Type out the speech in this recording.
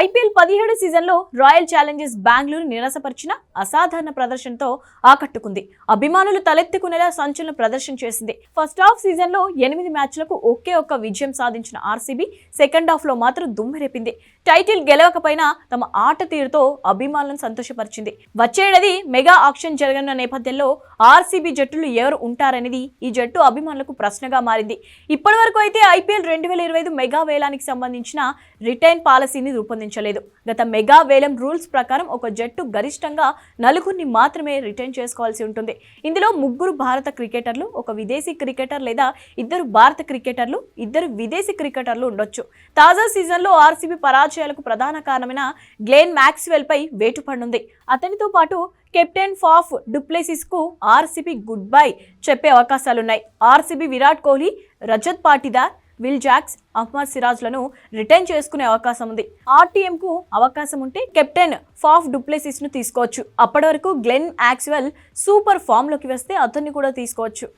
IPL పదిహేడు సీజన్లో royal Challengers Bengaluru నిరాశపరిచిన అసాధారణ ప్రదర్శనతో ఆకట్టుకుంది. అభిమానులు తలెత్తుకునేలా సంచలన ప్రదర్శన చేసింది. ఫస్ట్ హాఫ్ సీజన్లో ఎనిమిది మ్యాచ్లకు ఒకే ఒక్క విజయం సాధించిన ఆర్సీబీ సెకండ్ హాఫ్లో మాత్రం దుమ్మెరేపింది. టైటిల్ గెలవకపోయినా తమ ఆట తీరుతో అభిమానులను సంతోషపరిచింది. వచ్చేది మెగా ఆక్షన్ జరగనున్న నేపథ్యంలో ఆర్సీబీ జట్టులు ఎవరు ఉంటారనేది ఈ జట్టు అభిమానులకు ప్రశ్నగా మారింది. ఇప్పటి వరకు అయితే ఐపీఎల్ రెండు వేల ఇరవై ఐదు మెగా వేలానికి సంబంధించిన రిటైన్ పాలసీని రూపొందించలేదు. గత మెగా వేలం రూల్స్ ప్రకారం ఒక జట్టు గరిష్టంగా నలుగురిని మాత్రమే రిటైన్ చేసుకోవాల్సి ఉంటుంది. ఇందులో ముగ్గురు భారత క్రికెటర్లు ఒక విదేశీ క్రికెటర్ లేదా ఇద్దరు భారత క్రికెటర్లు ఇద్దరు విదేశీ క్రికెటర్లు ఉండొచ్చు. తాజా సీజన్లో ఆర్సీబీ పరాజయాలకు ప్రధాన కారణమైన గ్లేన్ మ్యాక్స్వెల్ పై వేటు పడుంది అతనితో పాటు కెప్టెన్ ఫాఫ్ డుప్లెసిస్కు ఆర్సీబీ గుడ్ బై చెప్పే అవకాశాలున్నాయి. RCB Virat Kohli Rajat Patidar Will Jacks Ahmed సిరాజ్లను return చేసుకునే అవకాశం ఉంది. ఆర్టీఎం కు అవకాశం ఉంటే కెప్టెన్ ఫాఫ్ డుప్లెసిస్ను తీసుకోవచ్చు. అప్పటి వరకు గ్లెన్ యాక్స్వెల్ సూపర్ ఫామ్లోకి వస్తే అతన్ని కూడా తీసుకోవచ్చు.